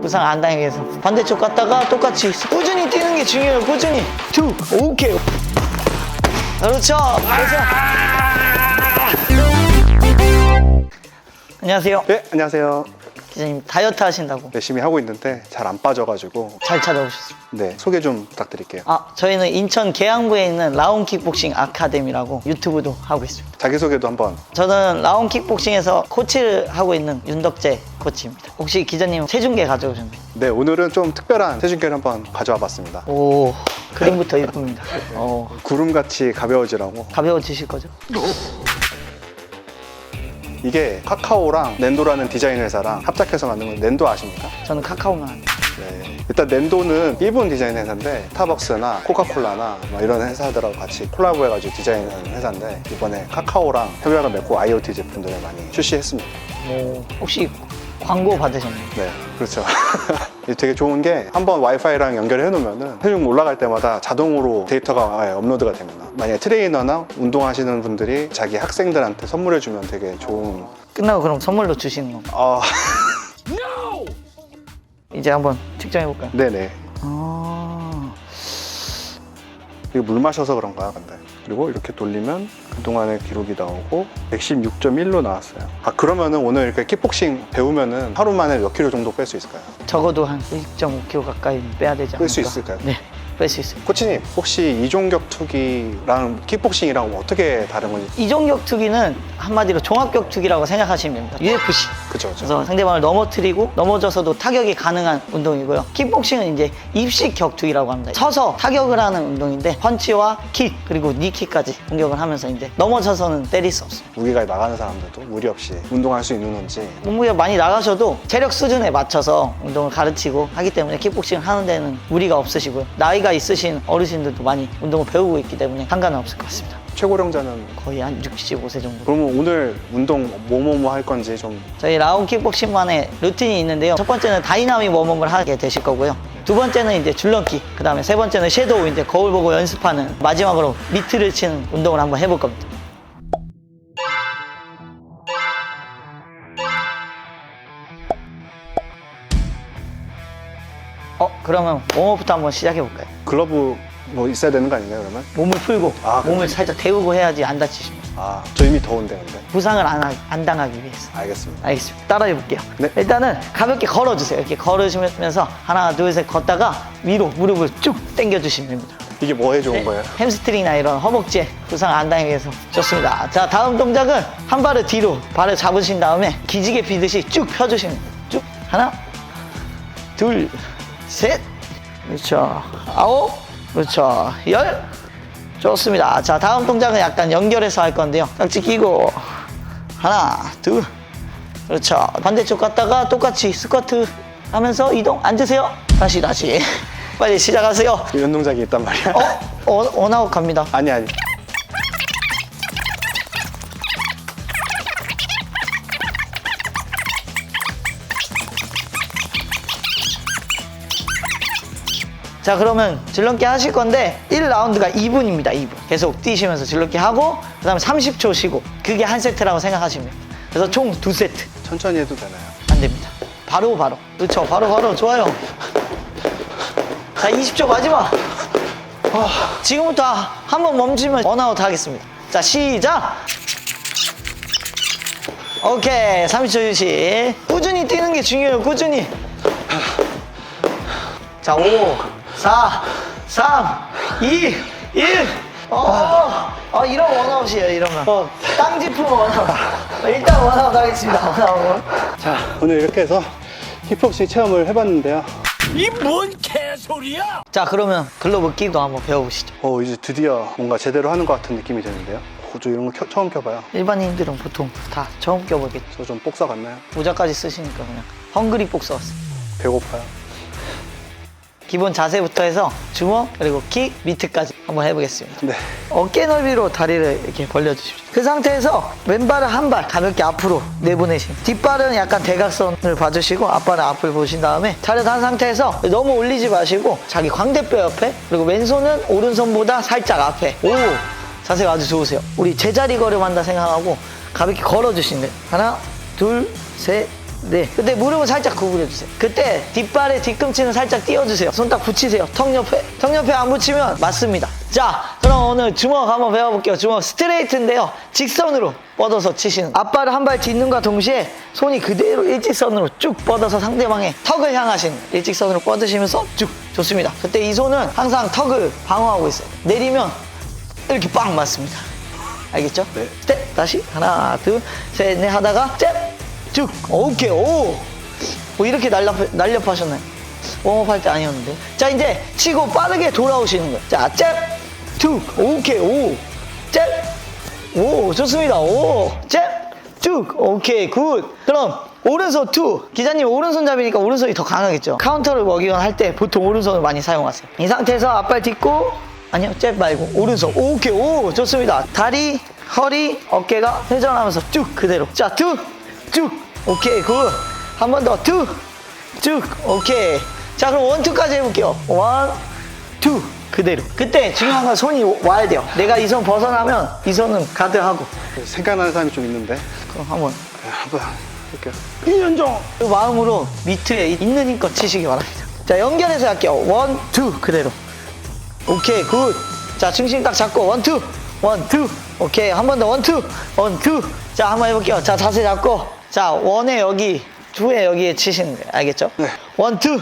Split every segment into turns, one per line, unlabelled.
부상 안 당하기 위해서 반대쪽 갔다가 똑같이 꾸준히 뛰는 게 중요해요 꾸준히. 툭 오케이. 그렇죠. 그래서 안녕하세요.
네, 안녕하세요.
기자님 다이어트 하신다고.
열심히 하고 있는데 잘 안 빠져가지고.
잘 찾아오셨습니다
네 소개 좀 부탁드릴게요.
아 저희는 인천 계양부에 있는 라운 킥복싱 아카데미라고 유튜브도 하고 있습니다.
자기소개도 한번.
저는 라운 킥복싱에서 코치를 하고 있는 윤덕재 코치입니다. 혹시 기자님 체중계 가져오셨나요?
네 오늘은 좀 특별한 체중계를 한번 가져와 봤습니다.
오 그림부터 이쁩니다. 어,
구름같이 가벼워지라고?
가벼워지실 거죠?
이게 카카오랑 낸도라는 디자인 회사랑 합작해서 만든 건 낸도 아십니까?
저는 카카오만 합니다
네. 일단 낸도는 일본 디자인 회사인데 스타벅스나 코카콜라나 뭐 이런 회사들하고 같이 콜라보해가지고 디자인하는 회사인데 이번에 카카오랑 협약을 맺고 IoT 제품들을 많이 출시했습니다.
뭐 혹시 광고 받으셨나요?
네, 그렇죠. 되게 좋은 게 한번 와이파이랑 연결해 놓으면은 체중 올라갈 때마다 자동으로 데이터가 업로드가 됩니다. 만약에 트레이너나 운동하시는 분들이 자기 학생들한테 선물해 주면 되게 좋은
끝나고 그럼 선물로 주시는 건가요?
아,
이제 한번 측정해 볼까요?
네네.
아,
이거 물 마셔서 그런가요, 근데? 그리고 이렇게 돌리면 그동안의 기록이 나오고 116.1로 나왔어요. 아, 그러면은 오늘 이렇게 킥복싱 배우면은 하루 만에 몇 킬로 정도 뺄 수 있을까요?
적어도 한 1.5kg 가까이 빼야 되지 않을까?
뺄 수 있을까요?
네, 뺄 수 있어요.
코치님, 혹시 이종격 투기랑 킥복싱이랑 어떻게 다른 건지?
이종격 투기는 한마디로 종합격 투기라고 생각하시면 됩니다. UFC.
그죠, 그죠.
그래서 상대방을 넘어뜨리고 넘어져서도 타격이 가능한 운동이고요. 킥복싱은 이제 입식 격투기라고 합니다. 서서 타격을 하는 운동인데 펀치와 킥 그리고 니킥까지 공격을 하면서 이제 넘어져서는 때릴 수 없어요.
무게가 나가는 사람들도 무리 없이 운동할 수 있는 건지
몸무게 많이 나가셔도 체력 수준에 맞춰서 운동을 가르치고 하기 때문에 킥복싱을 하는 데는 무리가 없으시고요. 나이가 있으신 어르신들도 많이 운동을 배우고 있기 때문에 상관은 없을 것 같습니다.
최고령자는
거의 한 65세 정도.
그러면 오늘 운동 뭐뭐뭐 할 건지 좀
저희 라운 킥복싱만의 루틴이 있는데요. 첫 번째는 다이나믹 웜업을 하게 되실 거고요. 두 번째는 이제 줄넘기, 그 다음에 세 번째는 섀도우, 이제 거울 보고 연습하는 마지막으로 미트를 치는 운동을 한번 해볼 겁니다. 어, 그러면 웜업부터 한번 시작해 볼까요?
글러브 뭐 있어야 되는 거 아닌가요 그러면?
몸을 풀고
아,
몸을 살짝 데우고 해야지 안 다치십니다.
아, 저 이미 더운데 근데.
부상을 안, 하- 안 당하기 위해서.
알겠습니다.
알겠습니다. 따라해 볼게요.
네.
일단은 가볍게 걸어주세요. 이렇게 걸으시면서 하나, 둘, 셋 걷다가 위로 무릎을 쭉 당겨주시면 됩니다.
이게 뭐에 좋은 거예요?
햄스트링이나 이런 허벅지에 부상 안 당하기 위해서 좋습니다. 자, 다음 동작은 한 발을 뒤로 발을 잡으신 다음에 기지개 피듯이 쭉 펴주시면 돼요. 쭉 하나, 둘, 셋, 그렇죠. 아홉, 그렇죠. 열, 좋습니다. 자, 다음 동작은 약간 연결해서 할 건데요. 깍지 끼고 하나, 둘, 그렇죠. 반대쪽 갔다가 똑같이 스쿼트 하면서 이동 앉으세요. 다시 다시 빨리 시작하세요.
이런 동작이 있단 말이야.
어? 어 원아웃 갑니다.
아니 아니.
자 그러면 줄넘기 하실 건데 1라운드가 2분입니다 2분. 계속 뛰시면서 줄넘기 하고 그 다음에 30초 쉬고 그게 한 세트라고 생각하시면 돼요. 그래서 총 두 세트.
천천히 해도 되나요?
안 됩니다. 바로 바로. 그렇죠 바로 바로. 좋아요. 자 20초 마지막. 어, 지금부터 한 번 멈추면 원아웃 하겠습니다. 자 시작! 오케이. 30초 유시. 꾸준히 뛰는 게 중요해요 꾸준히. 자, 5, 4, 3, 2, 1. 어, 어, 이런 원아웃이에요, 이러면.
어.
땅짚으면 원아웃. 일단 원아웃 하겠습니다, 원아웃.
자 오늘 이렇게 해서 힙복싱 체험을 해봤는데요.
이 뭔 개소리야!
자, 그러면 글러브 끼고 한번 배워보시죠.
어 이제 드디어 뭔가 제대로 하는 것 같은 느낌이 드는데요. 어, 저 이런 거 켜- 처음 켜봐요.
일반인들은 보통 다 처음 껴보겠죠.
저 좀 복사 같나요?
모자까지 쓰시니까 그냥 헝그리 복서 왔어요.
배고파요.
기본 자세부터 해서 주먹, 그리고 킥, 미트까지 한번 해보겠습니다.
네.
어깨 넓이로 다리를 이렇게 벌려주십시오. 그 상태에서 왼발을 한 발 가볍게 앞으로 내보내시면 뒷발은 약간 대각선을 봐주시고 앞발은 앞을 보신 다음에 차렷한 상태에서 너무 올리지 마시고 자기 광대뼈 옆에 그리고 왼손은 오른손보다 살짝 앞에 오 자세가 아주 좋으세요. 우리 제자리 걸음 한다 생각하고 가볍게 걸어주시면 돼요. 하나 둘셋넷 네. 그때 무릎을 살짝 구부려 주세요. 그때 뒷발에 뒤꿈치는 살짝 띄워주세요. 손 딱 붙이세요. 턱 옆에. 턱 옆에 안 붙이면 맞습니다. 자, 그럼 오늘 주먹 한번 배워볼게요. 주먹 스트레이트인데요. 직선으로 뻗어서 치시는. 앞발을 한 발 딛는과 동시에 손이 그대로 일직선으로 쭉 뻗어서 상대방의 턱을 향하시는. 일직선으로 뻗으시면서 쭉. 좋습니다. 그때 이 손은 항상 턱을 방어하고 있어요. 내리면 이렇게 빵 맞습니다. 알겠죠?
네.
스텝 다시 하나 둘 셋 넷 하다가 잽 쭉 오케이 오. 뭐 이렇게 날렵 날렵 하셨나요? 웜업 할 때 아니었는데. 자 이제 치고 빠르게 돌아오시는 거예요. 자잽쭉 오케이 오 잽 오. 좋습니다 오잽쭉 오케이 굿. 그럼 오른손 투. 기자님 오른손잡이니까 오른손이 더 강하겠죠? 카운터를 먹이거나 할 때 보통 오른손을 많이 사용하세요. 이 상태에서 앞발 딛고 아니요 잽 말고 오른손. 오케이 오. 좋습니다. 다리 허리 어깨가 회전하면서 쭉 그대로. 자투 쭉 오케이 굿. 한 번 더 투 쭉 오케이. 자 그럼 원투까지 해볼게요. 원투 그대로. 그때 중요한 건 손이 와야 돼요. 내가 이 손 벗어나면 이 손은 가드하고.
생각나는 사람이 좀 있는데?
그럼 한번.
네, 한번 볼게요.
1년종 그 마음으로 미트에 있는 힘껏 치시기 바랍니다. 자 연결해서 할게요. 원투 그대로. 오케이 굿자 중심 딱 잡고 원투 원투. 오케이 한 번 더 원투 원투. 자 한번 해볼게요. 자 자세 잡고 자 원에 여기 투에 여기에 치시는 거예요 알겠죠?
네.
원 투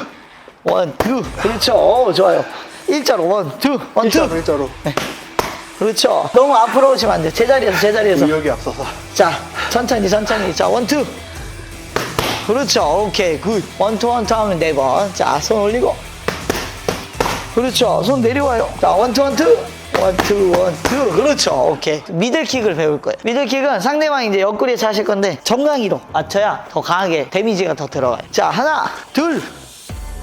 원 투 그렇죠 오, 좋아요 일자로 원 투 원 투
일자로 일자로
그렇죠 너무 앞으로 오시면 안돼요 제자리에서 제자리에서
의욕이 앞서서
자, 천천히, 천천히. 자, 원 투. 그렇죠. 오케이, 굿. 원 투, 원 투 하면 네 번. 자, 손 올리고. 그렇죠. 손 내려와요. 자, 원 투, 원 투. 원 투, 원 투. 그렇죠. 오케이. 미들킥을 배울 거예요. 미들킥은 상대방이 이제 옆구리에 차실 건데 정강이로 맞춰야 더 강하게 데미지가 더 들어가요. 자, 하나, 둘,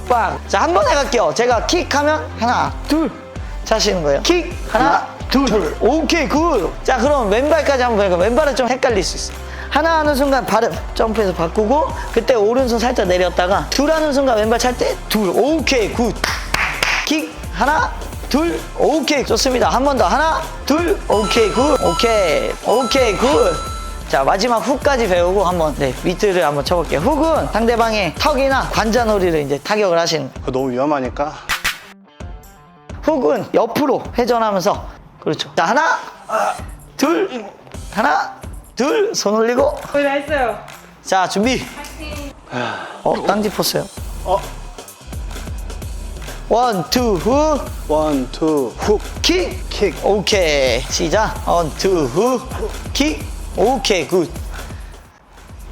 빵. 자, 한 번에 갈게요. 제가 킥 하면 하나, 둘. 차시는 거예요. 킥, 하나, 둘. 오케이, 굿. 자, 그럼 왼발까지 한번 보니까 왼발은 좀 헷갈릴 수 있어. 하나 하는 순간 발음 점프해서 바꾸고 그때 오른손 살짝 내렸다가 둘 하는 순간 왼발 찰 때 둘. 오케이, 굿. 킥 하나 둘 오케이 좋습니다. 한 번 더. 하나 둘 오케이 굿. 오케이 오케이 굿 자 마지막 훅까지 배우고 한번 네 미트를 한번 쳐볼게요. 훅은 상대방의 턱이나 관자놀이를 이제 타격을 하시는
그거 너무 위험하니까.
훅은 옆으로 회전하면서. 그렇죠. 자 하나 둘 하나 둘 손 올리고.
거의 다 했어요.
자 준비. 어 땅 짚었어요.
어
원투훅
원, 투, 훅.
킥!
킥.
오케이. 시작. 원, 투, 후. 킥. 오케이, 굿.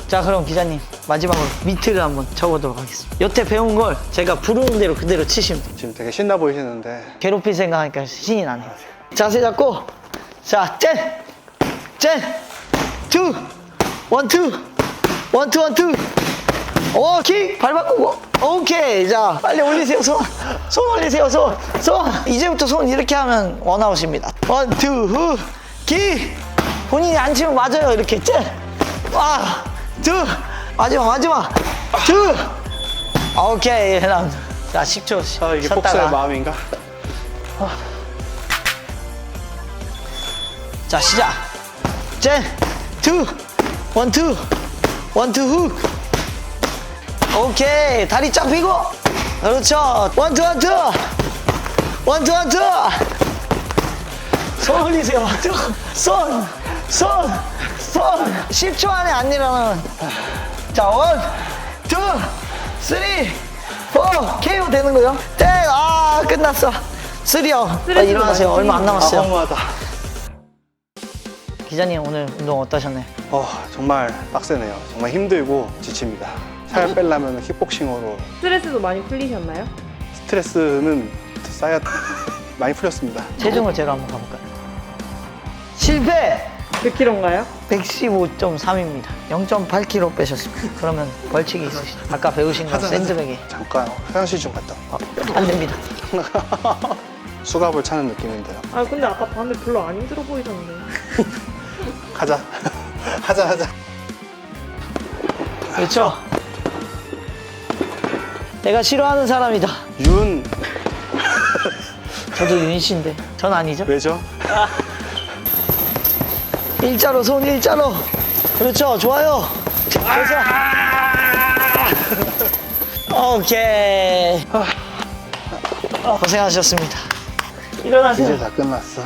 자, 그럼 기자님, 마지막으로 미트를 한번 쳐보도록 하겠습니다. 여태 배운 걸 제가 부르는 대로 그대로 치시면 돼요.
지금 되게 신나 보이시는데
괴롭힐 생각하니까 신이 나네요. 자세 잡고, 자, 짠! 짠! 투! 원, 투! 원, 투, 원, 투! 오, 킥! 발 바꾸고. 오케이. 자, 빨리 올리세요, 손. 손 올리세요, 손. 손. 이제부터 손 이렇게 하면 원아웃입니다. 원, 투, 후, 킥! 본인이 안 치면 맞아요, 이렇게. 짠! 와! 투! 마지막, 마지막! 투! 오케이. 그다음. 자, 10초.
아 이게
쉬었다가.
복서의 마음인가?
자 시작 젠, 투, 원, 투, 원, 투, 훅 오케이 다리 쫙 펴고 그렇죠. 원, 투, 원, 투. 원, 투, 원, 투. 손 올리세요. 손, 손, 손 10초 안에 안 일어나면. 자 원, 투, 쓰리, 포. KO 되는 거요? 땡, 아 끝났어. 쓰리요. 아,
쓰리
일어나세요. 얼마
안아
남았어요.
허무하다.
기자님 오늘 운동 어떠셨나요?
어 정말 빡세네요. 정말 힘들고 지칩니다 살 빼려면 킥복싱으로
스트레스도 많이 풀리셨나요?
스트레스는 쌓여 많이 풀렸습니다
체중을 제가 한번 가볼까요? 실패!
몇 킬로인가요?
115.3입니다. 0.8kg 빼셨습니다. 그러면 벌칙이 있으시죠? 아까 배우신 거 샌드백에
잠깐 화장실 좀 갔다
어, 안 됩니다.
수갑을 차는 느낌인데요
아 근데 아까 봤는데 별로 안 힘들어 보이셨는데.
가자 하자 하자
그렇죠? 내가 싫어하는 사람이다.
윤
저도 윤 씨인데 전 아니죠?
왜죠?
일자로 손 일자로. 그렇죠. 좋아요. 그래서 오케이. 고생하셨습니다. 일어나세요.
이제 다 끝났어.